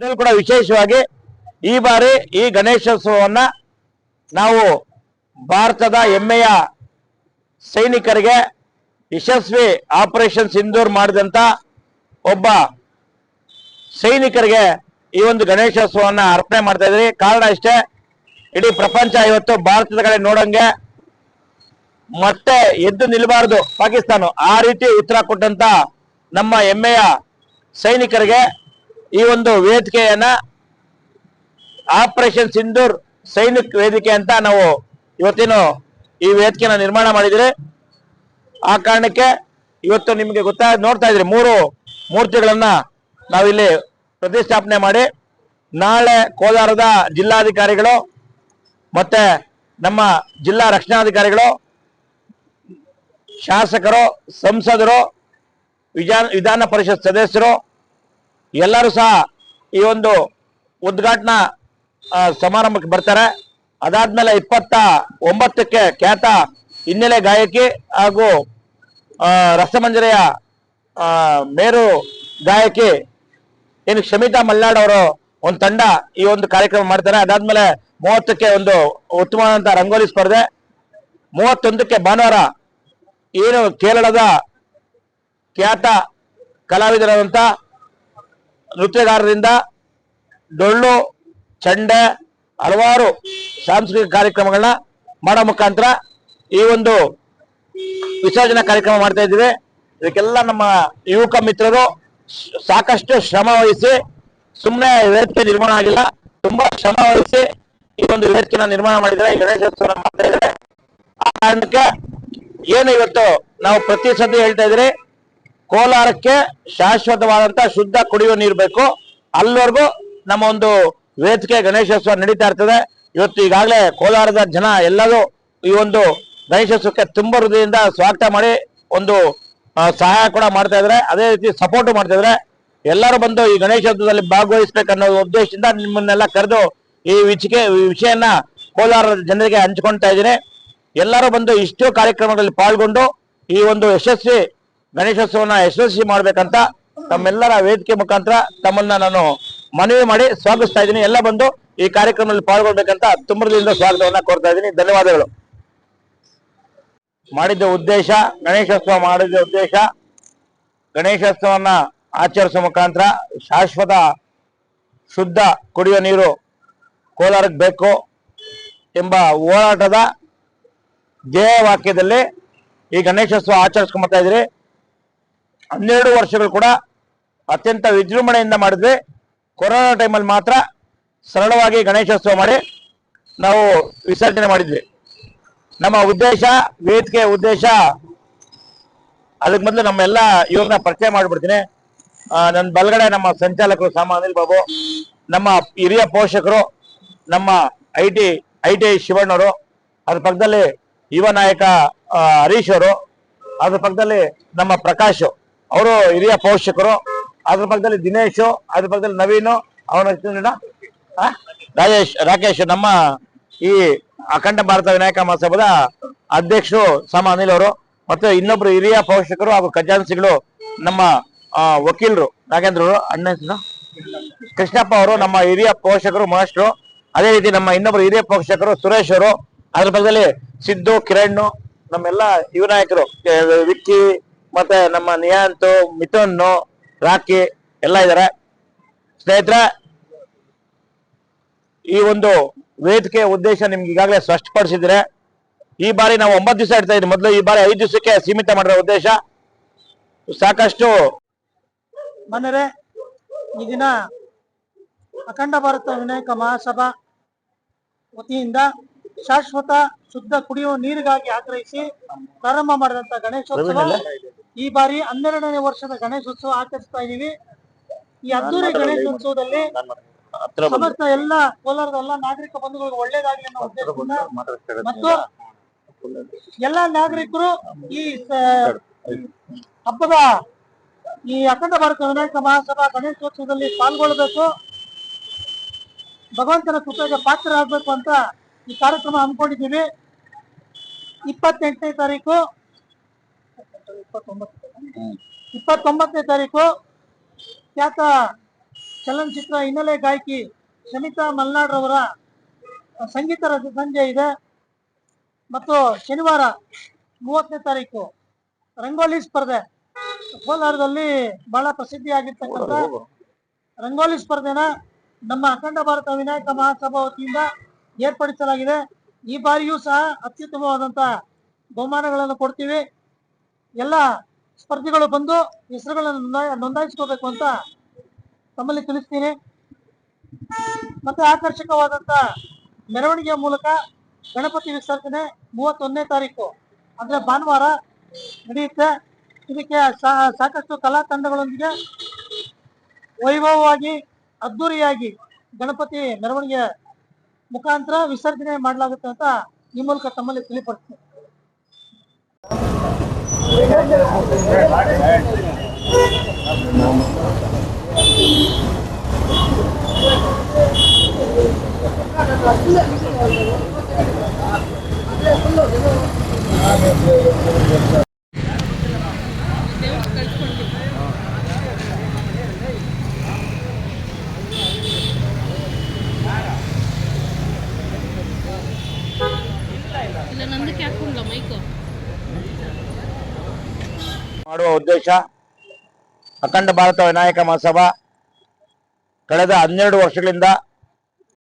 ಕೂಡ ವಿಶೇಷವಾಗಿ ಈ ಬಾರಿ ಈ ಗಣೇಶೋತ್ಸವವನ್ನ ನಾವು ಭಾರತದ ಹೆಮ್ಮೆಯ ಸೈನಿಕರಿಗೆ ಯಶಸ್ವಿ ಆಪರೇಷನ್ ಸಿಂಧೂರ್ ಮಾಡಿದಂತ ಒಬ್ಬ ಸೈನಿಕರಿಗೆ ಈ ಒಂದು ಗಣೇಶೋತ್ಸವವನ್ನ ಅರ್ಪಣೆ ಮಾಡ್ತಾ ಇದ್ರಿ. ಕಾರಣ ಅಷ್ಟೇ ಇಡೀ ಪ್ರಪಂಚ ಇವತ್ತು ಭಾರತದ ಕಡೆ ನೋಡಂಗೆ ಮತ್ತೆ ಎದ್ದು ನಿಲ್ಲಬಾರದು ಪಾಕಿಸ್ತಾನ. ಆ ರೀತಿ ಉತ್ತರ ಕೊಟ್ಟಂತ ನಮ್ಮ ಹೆಮ್ಮೆಯ ಸೈನಿಕರಿಗೆ ಈ ಒಂದು ವೇದಿಕೆಯನ್ನ ಆಪರೇಷನ್ ಸಿಂಧೂರ್ ಸೈನಿಕ್ ವೇದಿಕೆ ಅಂತ ನಾವು ಇವತ್ತಿನ ಈ ವೇದಿಕೆನ ನಿರ್ಮಾಣ ಮಾಡಿದ್ರೆ ಆ ಕಾರಣಕ್ಕೆ ಇವತ್ತು ನಿಮಗೆ ಗೊತ್ತಾ ನೋಡ್ತಾ ಇದ್ರಿ, ಮೂರು ಮೂರ್ತಿಗಳನ್ನ ನಾವಿಲ್ಲಿ ಪ್ರತಿಷ್ಠಾಪನೆ ಮಾಡಿ, ನಾಳೆ ಕೋಲಾರದ ಜಿಲ್ಲಾಧಿಕಾರಿಗಳು ಮತ್ತೆ ನಮ್ಮ ಜಿಲ್ಲಾ ರಕ್ಷಣಾಧಿಕಾರಿಗಳು, ಶಾಸಕರು, ಸಂಸದರು ವಿಧಾನ ವಿಧಾನ ಪರಿಷತ್ ಸದಸ್ಯರು ಎಲ್ಲರೂ ಸಹ ಈ ಒಂದು ಉದ್ಘಾಟನಾ ಸಮಾರಂಭಕ್ಕೆ ಬರ್ತಾರೆ. ಅದಾದ್ಮೇಲೆ ಇಪ್ಪತ್ತ ಒಂಬತ್ತಕ್ಕೆ ಖ್ಯಾತ ಹಿನ್ನೆಲೆ ಗಾಯಕಿ ಹಾಗೂ ರಸಮಂಜರೆಯ ಮೇರು ಗಾಯಕಿ ಏನು ಶಮಿತಾ ಮಲ್ನಾಡ್ ಅವರು ಒಂದು ತಂಡ ಈ ಒಂದು ಕಾರ್ಯಕ್ರಮ ಮಾಡ್ತಾರೆ. ಅದಾದ್ಮೇಲೆ ಮೂವತ್ತಕ್ಕೆ ಒಂದು ಉತ್ತಮವಾದಂತಹ ರಂಗೋಲಿ ಸ್ಪರ್ಧೆ. ಮೂವತ್ತೊಂದಕ್ಕೆ ಭಾನುವಾರ ಏನು ಕೇರಳದ ಖ್ಯಾತ ಕಲಾವಿದರಾದಂಥ ನೃತ್ಯಗಾರರಿಂದ ಡೊಳ್ಳು, ಚಂಡೆ, ಹಲವಾರು ಸಾಂಸ್ಕೃತಿಕ ಕಾರ್ಯಕ್ರಮಗಳನ್ನ ಮಾಡೋ ಮುಖಾಂತರ ಈ ಒಂದು ವಿಸರ್ಜನಾ ಕಾರ್ಯಕ್ರಮ ಮಾಡ್ತಾ ಇದ್ದೀವಿ. ಇದಕ್ಕೆಲ್ಲ ನಮ್ಮ ಯುವಕ ಮಿತ್ರರು ಸಾಕಷ್ಟು ಶ್ರಮ ವಹಿಸಿ ಸುಮ್ಮನೆ ವೇದಿಕೆ ನಿರ್ಮಾಣ ಆಗಿಲ್ಲ, ತುಂಬಾ ಶ್ರಮ ವಹಿಸಿ ಈ ಒಂದು ವೇದಿಕೆನ ನಿರ್ಮಾಣ ಮಾಡಿದ್ದಾರೆ. ಈ ಗಣೇಶೋತ್ಸವ ಮಾಡ್ತಾ ಇದ್ದಾರೆ. ಆ ಕಾರಣಕ್ಕೆ ಏನು ಇವತ್ತು ನಾವು ಪ್ರತಿ ಸತಿ ಹೇಳ್ತಾ ಇದ್ರಿ ಕೋಲಾರಕ್ಕೆ ಶಾಶ್ವತವಾದಂತ ಶುದ್ಧ ಕುಡಿಯುವ ನೀರು ಬೇಕು. ಅಲ್ಲಿವರೆಗೂ ನಮ್ಮ ಒಂದು ವೇದಿಕೆ ಗಣೇಶೋತ್ಸವ ನಡೀತಾ ಇರ್ತದೆ. ಇವತ್ತು ಈಗಾಗಲೇ ಕೋಲಾರದ ಜನ ಎಲ್ಲರೂ ಈ ಒಂದು ಗಣೇಶೋತ್ಸವಕ್ಕೆ ತುಂಬ ಹೃದಯದಿಂದ ಸ್ವಾಗತ ಮಾಡಿ ಒಂದು ಸಹಾಯ ಕೂಡ ಮಾಡ್ತಾ ಇದ್ದಾರೆ. ಅದೇ ರೀತಿ ಸಪೋರ್ಟ್ ಮಾಡ್ತಾ ಇದ್ದಾರೆ. ಎಲ್ಲರೂ ಬಂದು ಈ ಗಣೇಶೋತ್ಸವದಲ್ಲಿ ಭಾಗವಹಿಸ್ಬೇಕನ್ನೋ ಉದ್ದೇಶದಿಂದ ನಿಮ್ಮನ್ನೆಲ್ಲ ಕರೆದು ಈ ವಿಚಿಕೆ ವಿಷಯನ ಕೋಲಾರದ ಜನರಿಗೆ ಹಂಚ್ಕೊಳ್ತಾ ಇದ್ದೀನಿ. ಎಲ್ಲರೂ ಬಂದು ಇಷ್ಟು ಕಾರ್ಯಕ್ರಮಗಳಲ್ಲಿ ಪಾಲ್ಗೊಂಡು ಈ ಒಂದು ಯಶಸ್ವಿ ಗಣೇಶೋತ್ಸವನ ಯಶಸ್ವಿ ಮಾಡ್ಬೇಕಂತ ತಮ್ಮೆಲ್ಲರ ವೇದಿಕೆ ಮುಖಾಂತರ ತಮ್ಮನ್ನ ನಾನು ಮನವಿ ಮಾಡಿ ಸ್ವಾಗತಿಸ್ತಾ ಇದ್ದೀನಿ. ಎಲ್ಲ ಬಂದು ಈ ಕಾರ್ಯಕ್ರಮದಲ್ಲಿ ಪಾಲ್ಗೊಳ್ಬೇಕಂತ ತುಂಬರದಿಂದ ಸ್ವಾಗತವನ್ನ ಕೋರ್ತಾ ಇದ್ದೀನಿ. ಧನ್ಯವಾದಗಳು. ಮಾಡಿದ್ದ ಉದ್ದೇಶ, ಗಣೇಶೋತ್ಸವ ಮಾಡಿದ ಉದ್ದೇಶ ಗಣೇಶೋತ್ಸವನ್ನ ಆಚರಿಸುವ ಮುಖಾಂತರ ಶಾಶ್ವತ ಶುದ್ಧ ಕುಡಿಯುವ ನೀರು ಕೋಲಾರಕ್ಕೆ ಬೇಕು ಎಂಬ ಹೋರಾಟದ ಧ್ಯೇಯ ವಾಕ್ಯದಲ್ಲಿ ಈ ಗಣೇಶೋತ್ಸವ ಆಚರಿಸ್ಕೊಂಬರ್ತಾ ಇದ್ರಿ ಹನ್ನೆರಡು ವರ್ಷಗಳು ಕೂಡ ಅತ್ಯಂತ ವಿಜೃಂಭಣೆಯಿಂದ ಮಾಡಿದ್ವಿ ಕೊರೋನಾ ಟೈಮಲ್ಲಿ ಮಾತ್ರ ಸರಳವಾಗಿ ಗಣೇಶೋತ್ಸವ ಮಾಡಿ ನಾವು ವಿಸರ್ಜನೆ ಮಾಡಿದ್ವಿ. ನಮ್ಮ ಉದ್ದೇಶ ವೇದಿಕೆ ಉದ್ದೇಶ, ಅದಕ್ಕೆ ಮೊದಲು ನಮ್ಮೆಲ್ಲ ಇವ್ರನ್ನ ಪರಿಚಯ ಮಾಡಿಬಿಡ್ತೀನಿ. ನನ್ನ ಬಲಗಡೆ ನಮ್ಮ ಸಂಚಾಲಕರು ಸಾಮ ಅನಿಲ್ ಬಾಬು, ನಮ್ಮ ಹಿರಿಯ ಪೋಷಕರು, ನಮ್ಮ ಐ ಟಿ ಐ ಟಿ ಶಿವಣ್ಣವರು, ಅದ್ರ ಪಕ್ಕದಲ್ಲಿ ಯುವ ನಾಯಕ ಹರೀಶ್ ಅವರು, ಅದ್ರ ಪಕ್ಕದಲ್ಲಿ ನಮ್ಮ ಪ್ರಕಾಶ್. ಅವರು ಹಿರಿಯ ಪೋಷಕರು, ಅದ್ರ ಪಕ್ಕದಲ್ಲಿ ದಿನೇಶ್, ಅದ್ರ ಪಕ್ಕದಲ್ಲಿ ನವೀನು, ಅವನ ರಾಜೇಶ್, ರಾಕೇಶ್, ನಮ್ಮ ಈ ಅಖಂಡ ಭಾರತ ವಿನಾಯಕ ಮಹೋತ್ಸವದ ಅಧ್ಯಕ್ಷರು ಸಾಮ ಅನಿಲ್ ಅವರು, ಮತ್ತು ಇನ್ನೊಬ್ರು ಹಿರಿಯ ಪೋಷಕರು ಹಾಗೂ ಖಜಾನ್ಸಿಗಳು ನಮ್ಮ ವಕೀಲರು, ನಾಗೇಂದ್ರ ಅವರು, ಅಣ್ಣ? ಕೃಷ್ಣಪ್ಪ ಅವರು ನಮ್ಮ ಹಿರಿಯ ಪೋಷಕರು, ಮಾಸ್ಟ್ರು ಅದೇ ರೀತಿ ನಮ್ಮ ಇನ್ನೊಬ್ರು ಹಿರಿಯ ಪೋಷಕರು, ಸುರೇಶ್ ಅವರು, ಅದ್ರ ಪಕ್ಕದಲ್ಲಿ ಸಿದ್ದು ಕಿರಣ್ ನಮ್ಮೆಲ್ಲ ಯುವ ನಾಯಕರು ವಿಕ್ಕಿ ಮತ್ತೆ ನಮ್ಮ ನಿಯಾಂತ್ ಮಿಥುನ್ ರಾಕಿ ಎಲ್ಲ ಇದ್ದಾರೆ ಸ್ನೇಹಿತರೆ ಈ ಒಂದು ವೇದಿಕೆ ಉದ್ದೇಶ ನಿಮ್ಗೆ ಈಗಾಗಲೇ ಸ್ಪಷ್ಟಪಡಿಸಿದ್ರೆ ಈ ಬಾರಿ ನಾವು ಒಂಬತ್ತು ದಿವಸ ಇಡ್ತಾ ಇದ್ವಿ ಮೊದಲು ಈ ಬಾರಿ ಐದು ದಿವಸಕ್ಕೆ ಸೀಮಿತ ಮಾಡಿರೋ ಉದ್ದೇಶ. ಸಾಕಷ್ಟು ಮನರೆ ಈ ದಿನ ಅಖಂಡ ಭಾರತ ವಿನಾಯಕ ಮಹಾಸಭಾ ವತಿಯಿಂದ ಶಾಶ್ವತ ಶುದ್ಧ ಕುಡಿಯುವ ನೀರಿಗಾಗಿ ಆಗ್ರಹಿಸಿ ಪ್ರಾರಂಭ ಮಾಡಿದಂತ ಗಣೇಶೋತ್ಸವ. ಈ ಬಾರಿ ಹನ್ನೆರಡನೇ ವರ್ಷದ ಗಣೇಶೋತ್ಸವ ಆಚರಿಸ್ತಾ ಇದೀವಿ ಈ ಅದ್ದೂರಿ ಗಣೇಶೋತ್ಸವದಲ್ಲಿ ಸಮಸ್ತ ಎಲ್ಲ ಕೋಲಾರದ ಎಲ್ಲ ನಾಗರಿಕ ಬಂಧುಗಳಿಗೆ ಒಳ್ಳೇದಾಗಲಿ ಅನ್ನೋ ಉದ್ದೇಶದಿಂದ ಮತ್ತು ಎಲ್ಲ ನಾಗರಿಕರು ಈ ಹಬ್ಬದ ಈ ಅಖಂಡ ಭಾರತ ವಿನಾಯಕ ಮಹಾಸಭಾ ಗಣೇಶೋತ್ಸವದಲ್ಲಿ ಪಾಲ್ಗೊಳ್ಳಬೇಕು. ಭಗವಂತನ ಕೃಪೆಗೆ ಪಾತ್ರರಾಗಬೇಕು ಅಂತ ಈ ಕಾರ್ಯಕ್ರಮ ಹಮ್ಮಿಕೊಂಡಿದ್ದೀವಿ. ಇಪ್ಪತ್ತೆಂಟನೇ ತಾರೀಕು ಇಪ್ಪತ್ತೊಂಬತ್ತನೇ ತಾರೀಕು ಖ್ಯಾತ ಚಲನಚಿತ್ರ ಹಿನ್ನೆಲೆ ಗಾಯಕಿ ಶಮಿತಾ ಮಲ್ನಾಡ್ರವರ ಸಂಗೀತ ರಸ ಸಂಜೆ ಇದೆ. ಮತ್ತು ಶನಿವಾರ ಮೂವತ್ತನೇ ತಾರೀಕು ರಂಗೋಲಿ ಸ್ಪರ್ಧೆ. ಕೋಲಾರದಲ್ಲಿ ಬಹಳ ಪ್ರಸಿದ್ಧಿಯಾಗಿರ್ತಕ್ಕಂಥ ರಂಗೋಲಿ ಸ್ಪರ್ಧೆನ ನಮ್ಮ ಅಖಂಡ ಭಾರತ ವಿನಾಯಕ ಮಹಾಸಭಾ ವತಿಯಿಂದ ಏರ್ಪಡಿಸಲಾಗಿದೆ. ಈ ಬಾರಿಯೂ ಸಹ ಅತ್ಯುತ್ತಮವಾದಂತಹ ಬಹುಮಾನಗಳನ್ನು ಕೊಡ್ತೀವಿ. ಎಲ್ಲ ಸ್ಪರ್ಧಿಗಳು ಬಂದು ಹೆಸರುಗಳನ್ನು ನೋಂದಾಯ- ನೋಂದಾಯಿಸ್ಕೋಬೇಕು ಅಂತ ತಮ್ಮಲ್ಲಿ ತಿಳಿಸ್ತೀನಿ. ಮತ್ತೆ ಆಕರ್ಷಕವಾದಂತ ಮೆರವಣಿಗೆಯ ಮೂಲಕ ಗಣಪತಿ ವಿಸರ್ಜನೆ ಮೂವತ್ತೊಂದನೇ ತಾರೀಕು, ಅಂದ್ರೆ ಭಾನುವಾರ ನಡೆಯುತ್ತೆ. ಇದಕ್ಕೆ ಸಾಕಷ್ಟು ಕಲಾ ತಂಡಗಳೊಂದಿಗೆ ವೈಭವವಾಗಿ ಅದ್ದೂರಿಯಾಗಿ ಗಣಪತಿ ಮೆರವಣಿಗೆ ಮುಖಾಂತರ ವಿಸರ್ಜನೆ ಮಾಡಲಾಗುತ್ತೆ ಅಂತ ಈ ಮೂಲಕ ತಮ್ಮಲ್ಲಿ ತಿಳಿಪಡ್ತೀನಿ. ಇಲ್ಲ ನಂದಕ್ಕೆ ಹಾಕೊಂಡ್ಲ ಮೈಕು ಮಾಡುವ ಉದ್ದೇಶ ಅಖಂಡ ಭಾರತ ವಿನಾಯಕ ಮಹಾಸಭಾ ಕಳೆದ ಹನ್ನೆರಡು ವರ್ಷಗಳಿಂದ